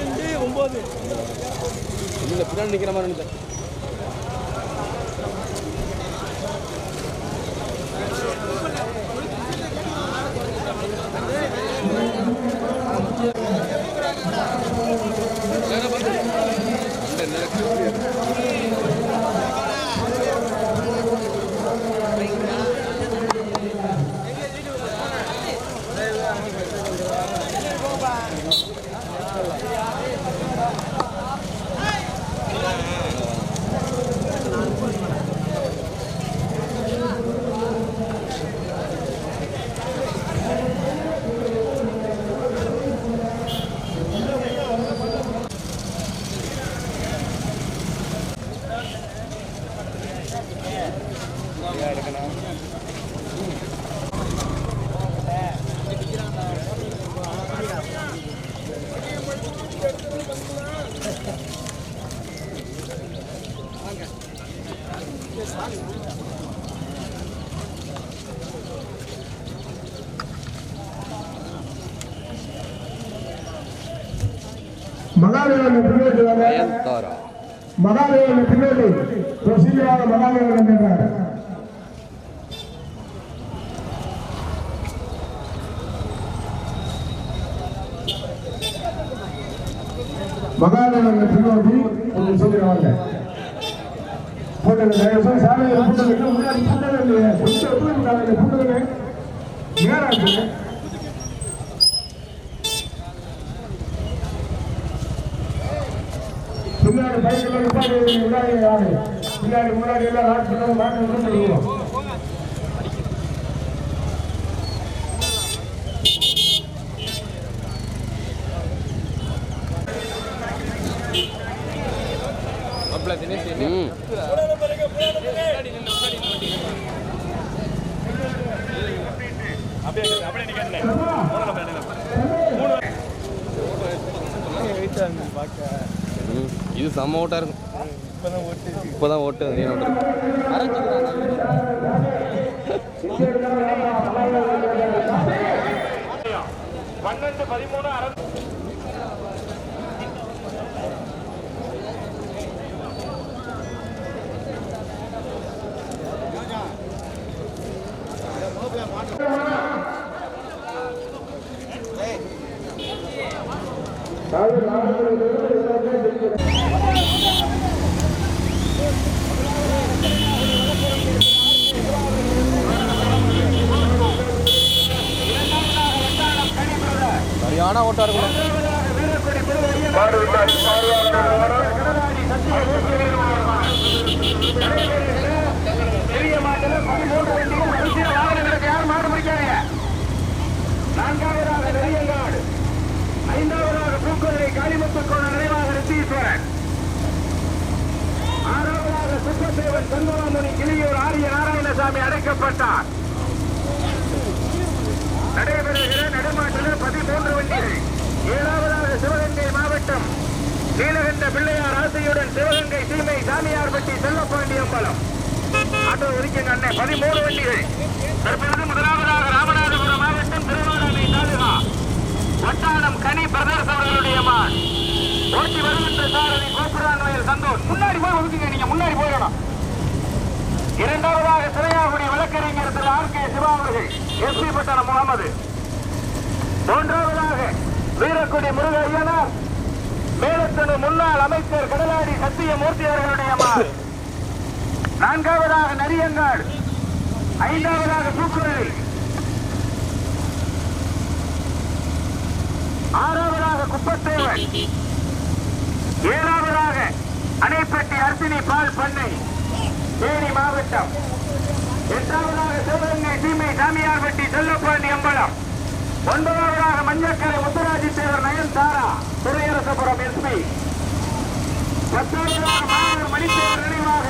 ரெண்டு ஒம்பது இல்லை பின்னாடி நிற்கிற மாதிரி நினைச்சேன். பின்னாடி பைக்கில் நிப்பாடி முன்னாடி யாரு முன்னாடி எல்லாம் லாக் பண்ணவும் மாட்டு சரியான ஓட்டா இருக்கணும் பெரிய மாட்டில் வண்டிகள் வரிசையில் வாகனங்களுக்கு யாரும் மாடு நெறியங்காடு ஐந்தாவதாக பூக்குதிரை காளிமுத்துக்கோண நினைவாக ரித்தீஸ்வரன் ஆறாவதாக சுப்பத்தேவன் சண்முகமுனி கிளியூர் ஆரிய நாராயணசாமி அடைக்கப்பட்டார். நடைபெறுகிற நடுமாற்றில் பதிமூன்று வண்டிகள். ஏழாவதாக சிவகங்கை மாவட்டம் நீலகண்ட பிள்ளையார் ஆசையுடன் சிவகங்கை சீமை சாமியார்பட்டி செல்லப்பாண்டி அம்பலம் ஆட்டோ ஒதுக்கிங்க அண்ணன் பதிமூணு வண்டிகள். தற்பொழுது முதலாவதாக ராமநாதபுரம் மாவட்டம் திருவாரூரை தாலுகா வட்டானம் கனி பிரதர்ஸ் அவர்களுடைய மான். ஓட்டி வருகின்ற சாரதி கோபுரான் வயல் சந்தோஷ். முன்னாடி போய் ஒதுக்குங்க நீங்க முன்னாடி போயிடணும். இரண்டாவதாக சிறையாகுடி வழக்கறிஞர் திரு ஆர் கே சிவா அவர்கள் எஸ்பி பட்டணம் முகமது. மூன்றாவதாக வீரக்குடி முருக ஐயனார். மேலத்தனு முன்னாள் அமைச்சர் கடலாடி சத்தியமூர்த்தி அவர்களுடைய மான். நான்காவதாக நரியங்காடு ஐந்தாவதாக பூக்குரல் ஆறாவதாக குப்பத்தேவன் ஏழாவதாக அணைப்பட்டி அர்த்தினி பால் பண்ணை தேனி மாவட்டம் எட்டாவதாக சிவகங்கை சீமை சாமியார்பட்டி செல்லப்பாண்டி அம்பலம் ஒன்பதாவதாக மஞ்சக்கரை முத்துராஜி தேவர் நயன் தாரா துறையரசபுரம் எஸ்பி பத்தாவதாக மாணவர் மணித்தேவர் நினைவாக.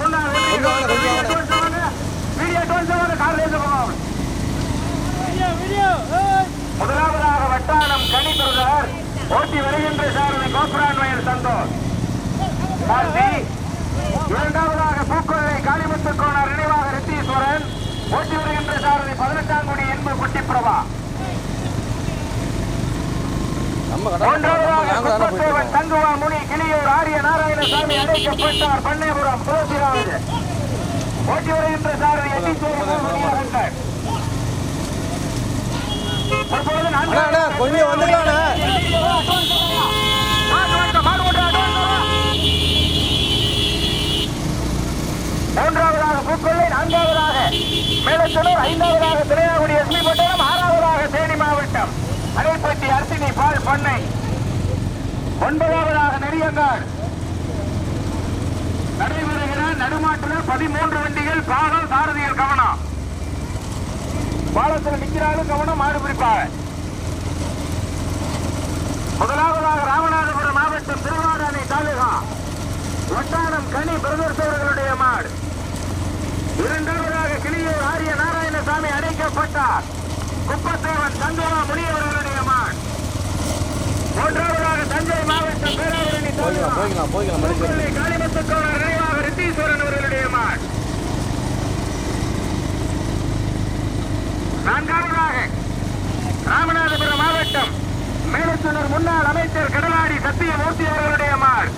முன்னாள். வீடியோ வாங்க. வீடியோ டோல்ஸ் முதலாவதாக வட்டாரம் கனி பிரதர் ஓட்டி வருகின்ற சாரதி கோபுரான் வயல் சந்தோஷ். கார்த்தி இரண்டாவதாக பூக்கொள்ளை காளிமுத்து கோணர் நினைவாக ரித்தீஸ்வரன். ஓட்டி வருகின்ற சாரதி பதினெட்டாம் குடி இன்பு குட்டி பிரபா. மூன்றாவதாக தங்குவா முனி கிளியூர் ஆரிய நாராயணசாமி அழைக்கப்பட்டார் பண்ணைபுரம் போட்டி ஓட்டி வருகின்ற சாரதி எட்டிச்சேரி நீலகண்டன். தற்பொழுது அண்ணா அண்ணா நான்காவது கொஞ்சம் வந்துக்கலாண்ணா. மூன்றாவதாக பூக்கொள்ளை நான்காவதாக மேலச்சனூர் ஐந்தாவதாக திரையாகுடி எஸ்பி பட்டணம் ஆறாவதாக தேனி மாவட்டம். அரைப்பட்டி அர்த்தினி பால் பண்ணை. ஒன்பதாவதாக நெறியங்காடு. நடைபெறுகிற நடுமாட்டில் பதிமூன்று வண்டிகள் பாகம் சாரதிகள் கவனம். பாலத்தில் நிற்கிறாலும் கவனம் மாடு பிடிப்பாங்க. முதலாவதாக ராமநாதபுரம் மாவட்டம் திருவாரணை தாலுகா. வட்டாரம் கனி பிரதர்ஸ் அவர்களுடைய மாடு. இரண்டாவதாக கிளியூர் ஆரிய நாராயணசாமி அடைக்கப்பட்டார் குப்பத்தேவன் சந்தோமா முனி அவர்களுடைய மாடு. மூன்றாவதாக தஞ்சை மாவட்டம் பேராவரணி தாலுகா. காளிமுத்துக்கோணர் நினைவாக ரித்தீஸ்வரன் அவர்களுடைய மாடு. நான்காவதாக ராமநாதபுரம் மாவட்டம் மேலச்சூர் முன்னாள் அமைச்சர் கடலாடி சத்தியமூர்த்தி அவர்களுடைய மார்.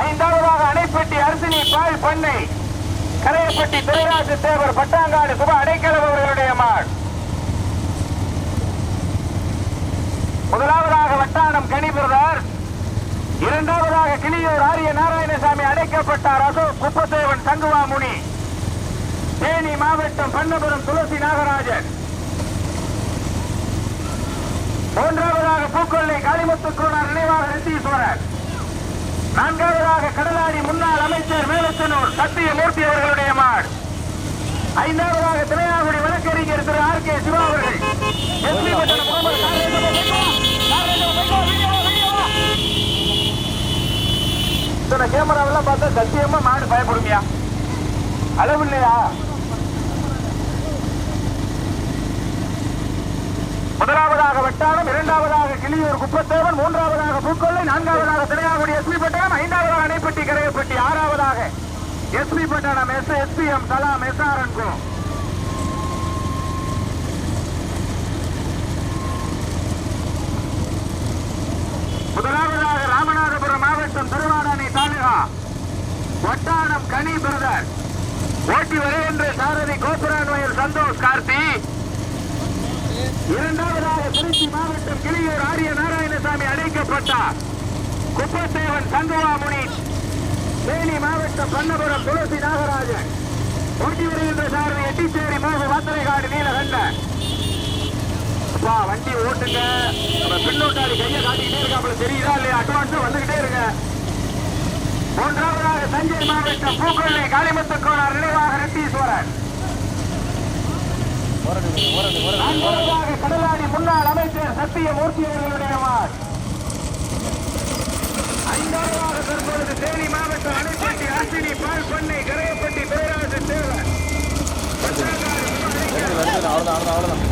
ஐந்தாவதாக அணைப்பட்டி அரசினி பால் பண்ணை கரையப்பட்டி துரைராஜ தேவர் பட்டாங்காடு சுப அடைக்கலம் அவர்களுடைய மாள் முதலாவதாக வட்டானம் கனிபிரதர் இரண்டாவதாக கிளியூர் ஆரிய நாராயணசாமி அடைக்கப்பட்டார் அசோக் குப்பத்தேவன் தங்குவாமுனி தேனி மாவட்டம் பண்ணபுரம் துளசி நாகராஜன். மூன்றாவதாக பூக்கொள்ளை காளிமுத்துக்கோனார் நினைவாக ரித்தீஸ்வரர் நான்காவதாக கடலாடி முன்னாள் அமைச்சர் மேலச்சனூர் சத்தியமூர்த்தி அவர்களுடைய மாடு ஐந்தாவதாக திரையாகுடி வழக்கறிஞர் திரு ஆர் கே சிவா அவர்கள். எஸ்பி பட்டணம் முகமது இத்தனை கேமராவெல்லாம் பார்த்தா சத்தியமா மாடு பயப்படுமையா? அளவு இல்லையா? முதலாவதாக வட்டாரம் இரண்டாவதாக கிளியூர் குப்பத்தேவன் மூன்றாவதாக பூக்கொள்ளை நான்காவதாக திரையாகுடி எஸ்பி பட்டணம் ஐந்தாவதாக அணைப்பட்டி கரையப்பட்டி ஆறாவதாக எஸ்பி பட்டணம் எஸ் எஸ்பிஎம் சலாம் எஸ்ஆர்என் முதலாவதாக ராமநாதபுரம் மாவட்டம் திருவாடானை தாலுகா. வட்டானம் கனி பிரதர். ஓட்டி வருகின்ற சாரதி கோபுரான் வயல் சந்தோஷ் கார்த்தி. இரண்டாவதாக திருச்சி மாவட்டம் கிளியூர் ஆரிய நாராயணசாமி அழைக்கப்பட்டார். குப்பத்தேவன் சங்குவாமுனி தேனி மாவட்டம் பண்ணபுரம் துளசி நாகராஜன். ஓட்டி வருகின்ற சாரதி எட்டிச்சேரி மோகு வாத்தரைகாடு நீலகண்டன் அப்பா வண்டி ஓட்டுங்க. நம்ம பின்னோட்டாடி கையை காட்டிக்கிட்டே இருக்காப்புல தெரியுதா இல்லையா? அட்வான்ஸ் வந்துகிட்டே இருங்க. மூன்றாவதாக தஞ்சை மாவட்டம் பூக்கொள்ளை காளிமுத்துக்கோனார் நினைவாக ரெட்டீஸ்வரன் நான்காவதாக கடலாடி முன்னாள் அமைச்சர் சத்தியமூர்த்தி அவர்களுடைய மார் ஐந்தாவதாக தற்பொழுது தேனி மாவட்டம் அணைப்பட்டி ஆசினி பால் பண்ணை கரையப்பட்டி பேராசர் தேவர் அவ்வளோதான் அவ்வளோதான் அவ்வளோதான்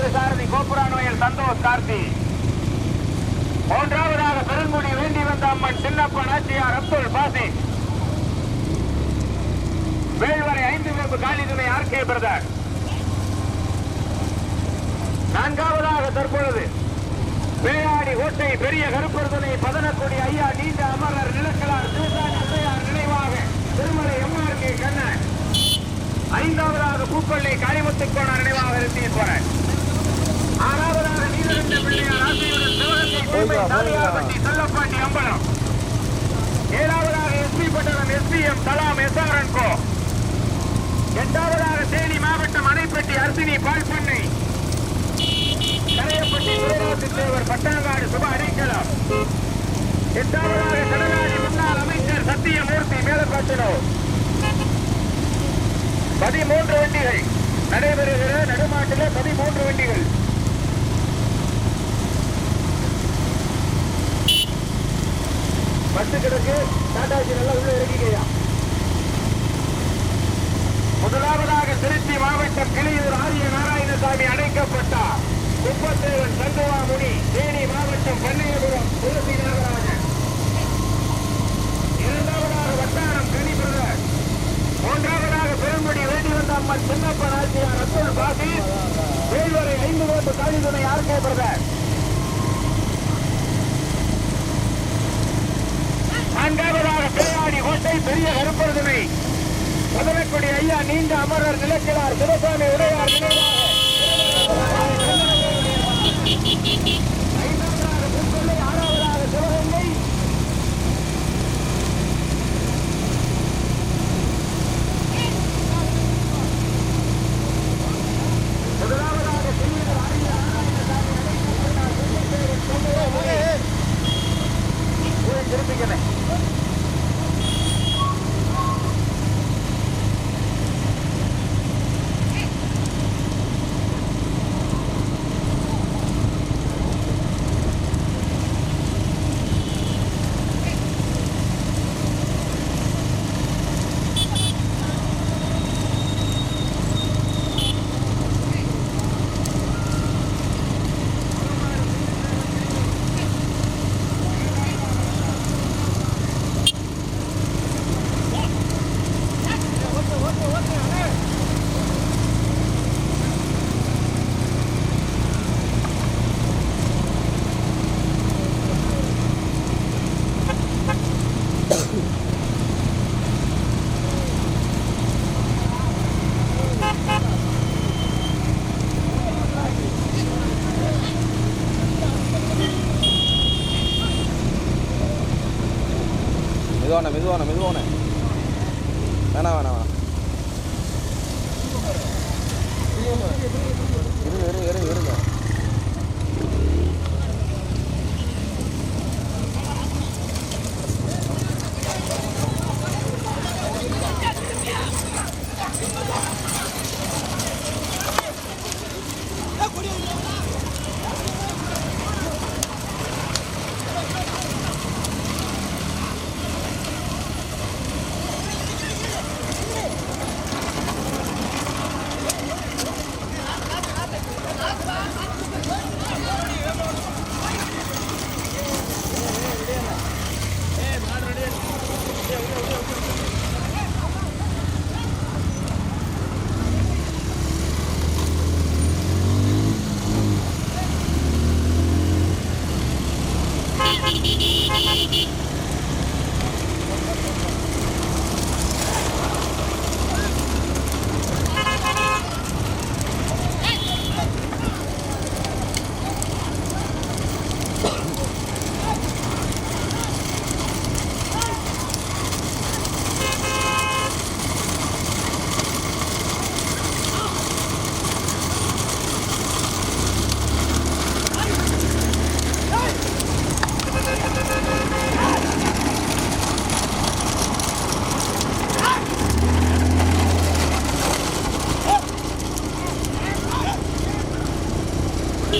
ஓட்டி வருகின்ற சாரதி கோபுரானோயல் சந்தோஷ் கார்த்தி. மூன்றாவதாக பெருங்குடி வேண்டி வந்த அம்மன் சின்னப்ப நாச்சியார் அப்துல் பாசி. வேள்வரை ஐந்து வேம்பு காலிதுணை ஆர்கே பிரதர். நான்காவதாக தற்பொழுது வேளாடி ஓட்டை பெரிய கருப்பொருதனை பதனக்குடி ஐயா நீண்ட அமரர் நிலக்கலார் சிவசாமி உதயார் நினைவாக திருமலை எம்ஆர்கே கண்ணன். ஐந்தாவதாக பூப்பள்ளி காளிமுத்துக்கோணர் நினைவாக ரித்தீஸ்வரன் ஆறாவதாக நீலகண்ட பிள்ளையார் ஆசையுடன் சிவகங்கை அம்பலம். ஏழாவதாக எஸ்பி பட்டணம் எஸ்பிஎம் எஸ்ஆர்என் கோ. எட்டாவதாக தேனி மாவட்டம் அணைப்பட்டி அர்சினி பால்பண்ணை. கரையப்பட்டி துரைராஜு தேவர் பட்டாங்காடு சுப அடைக்கலம். எட்டாவதாக கடலாடி முன்னாள் அமைச்சர் சத்தியமூர்த்தி மேலப்பாட்டினோர் பதிமூன்று வண்டிகள். நடைபெறுகிற நடுமாட்டில பதிமூன்று வண்டிகள். பத்து கிடக்கு. டாடாஜி நல்லா உள்ள இறங்கிக்கையா. முதலாவதாக திருச்சி மாவட்டம் கிளியூர் ஆரிய நாராயணசாமி அடைக்கப்பட்டார் குப்பத்தேவன் சங்குவா தேனி மாவட்டம் பண்ணையபுரம் துளசி நாகராஜன். இரண்டாவதாக வட்டாரம் கனி பிரதர். மூன்றாவதாக பெரும்படி வேண்டி வந்த அம்மன் சின்னப்ப நாச்சியார் அப்துல் பாசி வேல்வரை ஐந்து ஓட்டு காலிதுணை ஆர்கே பிரதர். நான்காவதாக பேராடி கோட்டை பெரிய கருப்பருதுணை மதுரைக்குடி ஐயா நீண்ட அமரர் நிலக்கிழார் சிவசாமி உடையார் நினைவாக.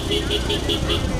pi, pi, pi, pi, pi.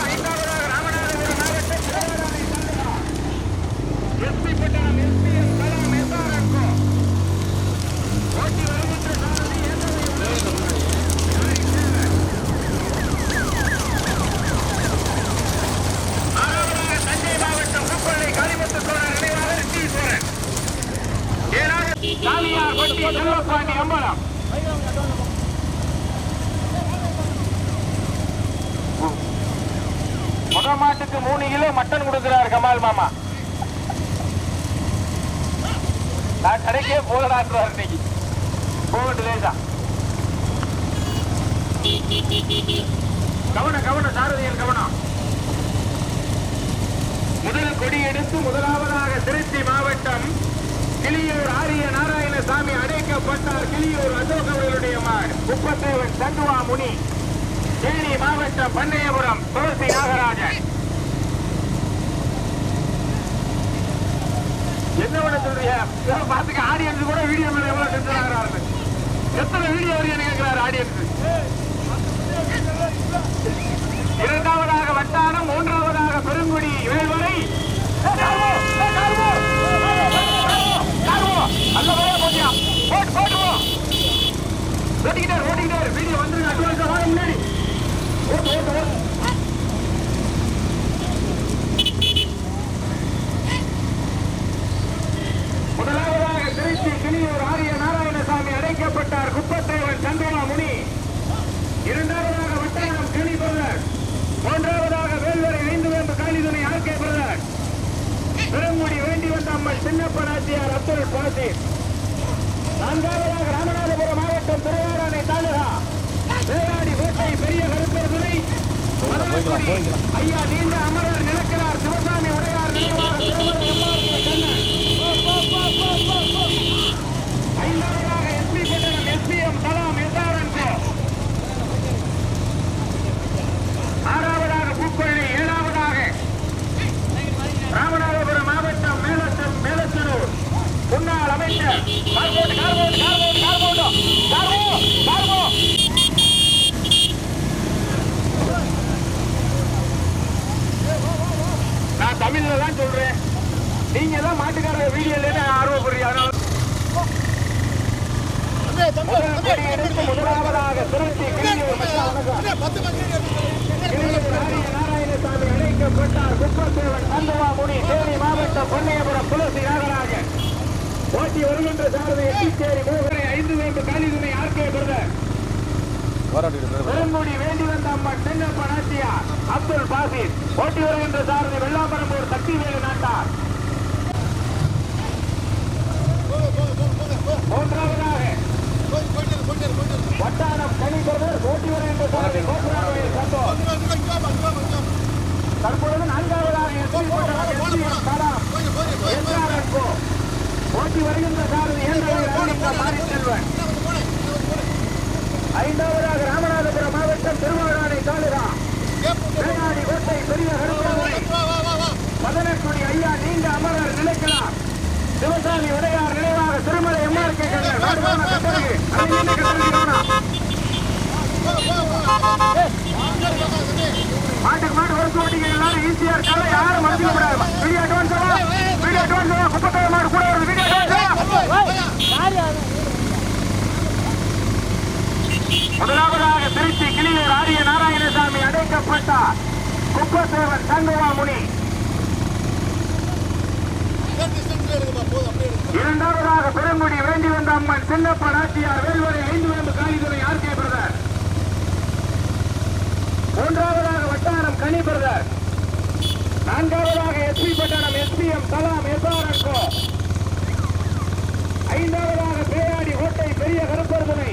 SP Pattanam SPS Kalam எஸ்ஆர்என்கோ ஓட்டி வருகின்ற சாரதி ஆறாவதாக தஞ்சை மாவட்டம் குப்பள்ளி காளிமுத்து சோழர் நினைவாக ரிஷீஸ்வரன் ஏழாவது சாமியார் கொட்டி செல்வப்பாண்டி அம்பலம் முத மாட்டுக்கு மூணு கிலோ மட்டன் கொடுக்கிறார் கமால் மாமா நான் கடைக்கே போகலான்றார் இன்னைக்கு போகட்டு லேசா கவனம் கவனம் சாரதியின் கவனம் கொடி எடுத்து முதலாவதாக திருச்சி மாவட்டம் கிளியூர் ஆரிய நாராயணசாமி அடைக்கப்பட்டார். கிளியூர் அசோக் அவர்களுடைய மாடு குப்பத்தேவன் சண்டுவா முனி தேனி மாவட்டம் பண்ணையபுரம் துளசி நாகராஜன். என்ன பண்ண சொல்றீங்க? பாத்துக்க ஆடியன்ஸ் கூட வீடியோ மேல எவ்வளவு செஞ்சுறாங்க எத்தனை வீடியோ வருதுன்னு கேட்கிறாரு ஆடியன்ஸ் இரண்டாவதாக வட்டாரம் மூன்றாவதாக பெருங்குடி வேல்வரை வரை ஓட்டிக்கிட்டார் ஓட்டிக்கிட்டார் வீடியோ வந்துருங்க அட்வான்ஸா வாங்க முன்னாடி ஓட்டு ஓட்டு ஓட்டு முதலாவதாக திருச்சி கிளியூர் ஆரிய நாராயணசாமி அடைக்கப்பட்டார் குப்பத்தேவன் சந்திரமா முனி இரண்டாவதாக வட்டாரம் கிளி பிரதர் மூன்றாவதாக வேல்வரை ஐந்து வேம்பு காளிதுணை ஆர்கே பிரதர் பெருங்குடி வேண்டி வந்த அம்மன் சின்னப்ப நாச்சியார் அப்துல் பாசிர் நான்காவதாக ராமநாதபுரம் மாவட்டம் திருவாராணை தாலுகா வேளாடி கோட்டை பெரிய கருப்பர் துணை போய்க்கலாம் ஐயா நீங்க அமரர் நிலக்கிறார் சிவசாமி உடையார் நினைவாக திருமணம் எம்ஆர்கே கண்ணன். ஐந்தாவதாக எஸ்பி பட்டணம் எஸ்பிஎம் கலாம் எஸ்ஆர்என் ஆறாவதாக பூக்கொள்ளி ஏழாவதாக ராமநாதபுரம் மாவட்டம் மேலத்தம் மேலச்சனூர் முன்னாள் அமைச்சர் பால்கோட்டை தமிழ்ல தான் சொல்றேன் நீங்க தான் மாட்டுக்கார வீடியோல ஆர்வப்படுறீங்க அதனால முதல் கொடி எடுத்து முதலாவதாக திருச்சி கிளியூர் கிளியூர் நாரிய நாராயணசாமி அழைக்கப்பட்டார் குப்பத்தேவன் தந்தவாமுனி தேனி மாவட்டம் பொன்னையபுரம் புலசி நாகராஜன். ஓட்டி வருகின்ற சாரதி எட்டிச்சேரி மூவரை ஐந்து வேண்டு காலிதுணை ஆர்கே பிரதர். போராட்டிட்டு பெருங்குடி வேண்டி வந்த அம்மன் சின்னப்ப நாச்சியா அப்துல் பாசித் ஓட்டி வருகின்ற சாரதி வெள்ளாம்பரம்பூர் சக்திவேலு நாட்டார். மூன்றாவதாக வட்டாரம் கனி பிரதர் ஓட்டி வருகின்ற சாரதி கோபுராவில் சந்தோஷ். தற்பொழுது நான்காவதாக எஸ்பி ஓட்டி வருகின்ற சாரதி ஏந்திர மாரிசெல்வன் ஐந்தாவதாக ராமநாதபுரம் மாவட்டம் திருவாரூரை தாலுகா. வேளாடி கோட்டை பெரிய கருப்பாவை. மதனக்குடி ஐயா நீண்ட அமரர் நிலைக்கலாம் சிவசாமி உடையார் நினைவாக திருமலை எம்ஆர் கே மாட்டுக்கு மாட்டு ஒரு போட்டிங்க எல்லாரும் ஈஸியா இருக்காங்க யாரும் மறந்துக்க கூடாது. முதலாவதாக திருச்சி கிளியூர் ஆரிய நாராயணசாமி அடைக்கப்பட்டார் குப்பசேவன் தங்குவா முனி இரண்டாவதாக பெருங்குடி வேண்டி வந்த அம்மன் சின்னப்ப நாச்சியார் வேல்வரை ஐந்து வேம்பு காலிதுறை ஆர்கே பிரதர் மூன்றாவதாக வட்டாரம் கனி பிரதர் நான்காவதாக எஸ்பி பட்டணம் எஸ்பிஎம் கலாம் எஸ்ஆர்என் கோ ஐந்தாவதாக பேயாடி கோட்டை பெரிய கருப்பர்துணை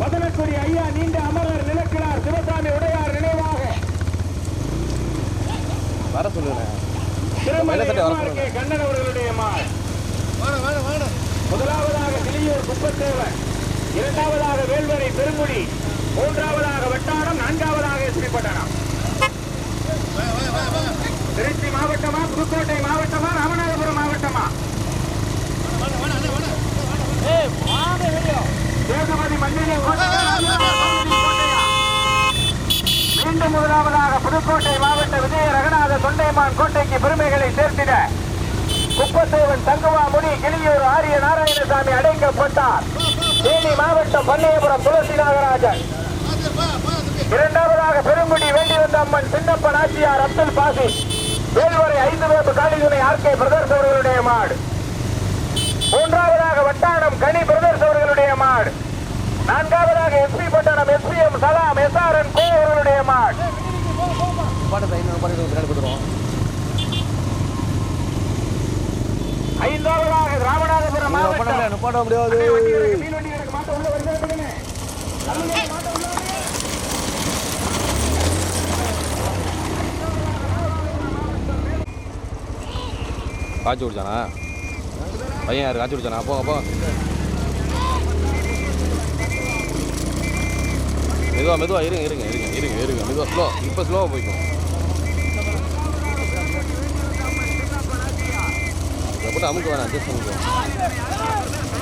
மதனக்குடி ஐயா நீண்ட அமரர் நிலக்கிழார் சிவசாமி உடையார் நினைவாக. வர சொல்லுங்க. கண்ணன் அவர்களுடைய முதலாவதாக கிளியூர் குப்பத்தேவன். இரண்டாவதாக வேல்வரை பெருங்குடி. மூன்றாவதாக வட்டாரம் நான்காவதாக எஸ்பி பட்டணம். திருச்சி மாவட்டமா புதுக்கோட்டை மாவட்டமா ராமநாதபுரம் மாவட்டமா கோட்டையா? கோட்டையா? மீண்டும் முதலாவதாக புதுக்கோட்டை மாவட்ட விஜய ரகநாத தொண்டைமான் கோட்டைக்கு பெருமைகளை சேர்த்திட குப்பத்தேவன் தங்குவா முனி கிளியூர் ஆரிய நாராயணசாமி அடைக்கப்பட்டார் தேனி மாவட்டம் பன்னியபுரம் துளசி நாகராஜன் இரண்டாவதாக பெருங்குடி வேண்டி வந்த அம்மன் சின்னப்ப நாச்சியார் அப்துல் பாசி. வேல்வரை ஐந்து வேப்பு காளிதுணை ஆர்கே பிரதர்ஸ் அவர்களுடைய மாடு. மூன்றாவதாக வட்டானம் கனி பிரதர்ஸ் அவர்களுடைய மாடு. நான்காவதாக எஸ்பி பட்டணம் எஸ்பிஎம் சலாம் எஸ்ஆர்என் கோ அவர்களுடைய மாடு. ஐந்தாவதாக ராமநாதபுரம் மாவட்டம். முடியாது வண்டி கிடக்கு, மீன் வண்டி கிடக்கு, மாட்டை உள்ள வருதா பண்ணுங்க. தள்ளுங்க, மாட்டை உள்ள வருங்க. காய்ச்சி குடிச்சானா? பையன் யார்? காய்ச்சி குடிச்சானா? அப்போ போ மெதுவா மெதுவாக இருங்க இருங்க இருங்க இருங்க இருங்க. மெதுவாக ஸ்லோ இப்போ ஸ்லோவாக போய்க்கும் எப்படி அமுக்கு வேணாம் அட்ஜஸ்ட் பண்ணிக்குவோம்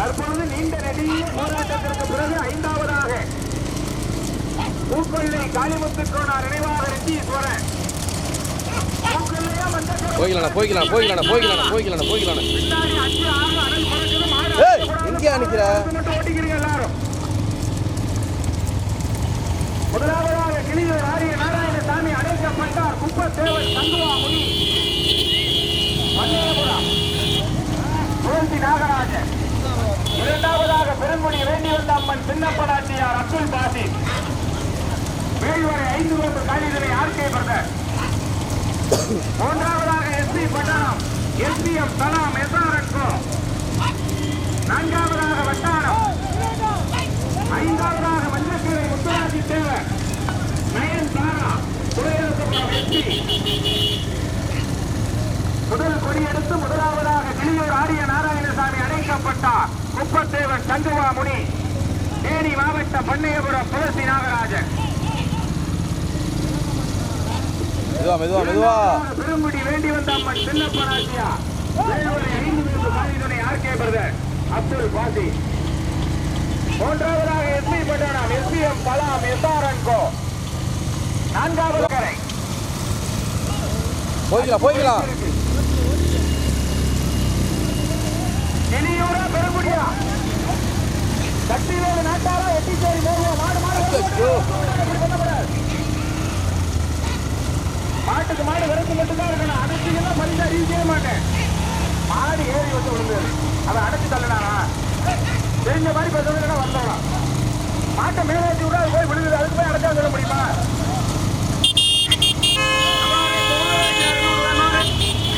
தற்பொழுது நீண்ட நெடிய போராட்டத்திற்கு பிறகு ஐந்தாவதாக. பூக்கொள்ளை காளிமுத்து கோனார் நினைவாக ரெட்டீஸ்வரன் போய்க்கலாம் அனல் பறக்குது, மாடு ஏய், அடிக்கக்கூடாது. எங்கேயா நிக்கிற? முதலாவதாக கிளியூர் ஆரிய நாராயணசாமி அடைக்கப்பட்டார் குப்பத்தேவன் தங்குவா முனி தோல்வி நாகராஜன். இரண்டாவதாக பெருங்குடி வேண்டிவந்த அம்மன் சின்னப்படாச்சியார் அப்துல் பாசி. வேல்வரை ஐந்து கோப்பு காலிதனை ஆர்கே பிரதர். மூன்றாவதாக எஸ்பி பி எஸ்பிஎம் தலாம் எஸ்ஆர்என் நான்காவதாக வட்டாரம் ஐந்தாவதாக மஞ்சக்கரை முத்துராஜி தேவர். நயன் தாரா துறையரசபுரம் முதல் முதல் கொடியெடுத்து முதலாவதாக கிளியூர் ஆரிய நாராயணசாமி அழைக்கப்பட்டார் குப்பத்தேவன் சங்குவா முனி தேனி மாவட்டம் பண்ணையபுரம் துளசி நாகராஜன். மெதுவா மெதுவா மெதுவா. பெருங்குடி வேண்டி வந்த அம்மன் சின்னப்பராசியா ஐந்து ஆர்கே பிரதர் அப்துல் பாசி. மூன்றாவதாக எஸ்பி பட்டணம் எஸ்பிஎம் கலாம் எஸ்ஆர்என் கோ நான்காவது கரை. போய்க்கலாம் போய்க்கலாம். இனியூரா பெருங்குடியா. சக்திவேலு நாட்டாரா எட்டிச்சேரி மோகோ மாடு மாடு. மாட்டுக்கு மாடு விரட்டு மட்டும் தான் இருக்கணும். அடைச்சிங்கன்னா பரிசா அறிவிக்கவே மாட்டேன். மாடு ஏறி வந்து விழுந்து. அதை அடைச்சு தள்ளனானா? தெரிஞ்ச மாதிரி பேசுறதுனா வந்தோம் மாட்டை மேலேற்றி விட அது போய் விழுகுது. அதுக்கு போய் அடைச்சா சொல்ல முடியுமா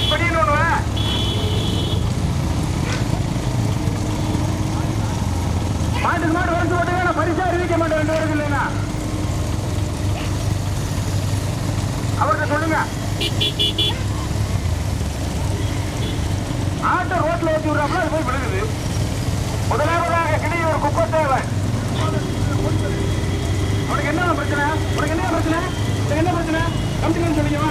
இப்படின்னு ஒண்ணு வா. மாட்டுக்கு மாடு வரைச்சு போட்டு நான் பரிசா அறிவிக்க மாட்டேன் ரெண்டு பேருக்கு இல்லைன்னா அவர்கிட்ட சொல்லுங்க ஆட்டோ ரோட்ல ஏற்றி விடுறாப்புல அது போய் விழுகுது முதலாவதாக கிளியூர் குப்பத்தேவன் உனக்கு என்ன பிரச்சனை உனக்கு என்ன பிரச்சனை உனக்கு என்ன பிரச்சனை கமிட்டின்னு சொல்லிக்கவா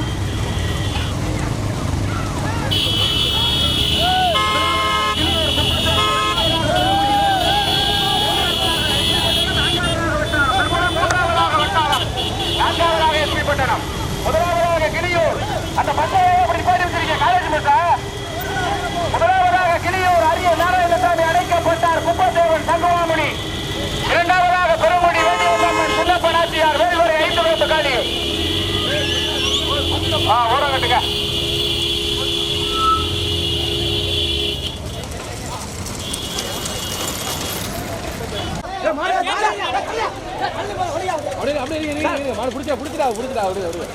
நான்காவதாக எஸ்பி பட்டணம் முதலாவதாக கிளியூர் அந்த பந்தயை அப்படி போயிட்டு வச்சிருக்கீங்க காலேஜ் பஸ்ஸா முதலாவதாக கிளியூர் அரிய நாராயணசாமி அடைக்கப்பட்டார் குப்பத்தேவன் தங்கவாமணி இரண்டாவதாக பெருங்குடி வேண்டியம்மன் சின்னப்ப நாச்சியார் வேல்வரை ஐந்து ரோட்டு காலி ஆ ஓரம் கட்டுங்க மாடு பிடிச்சா பிடிச்சிடா பிடிச்சிடா அப்படியே அப்படியே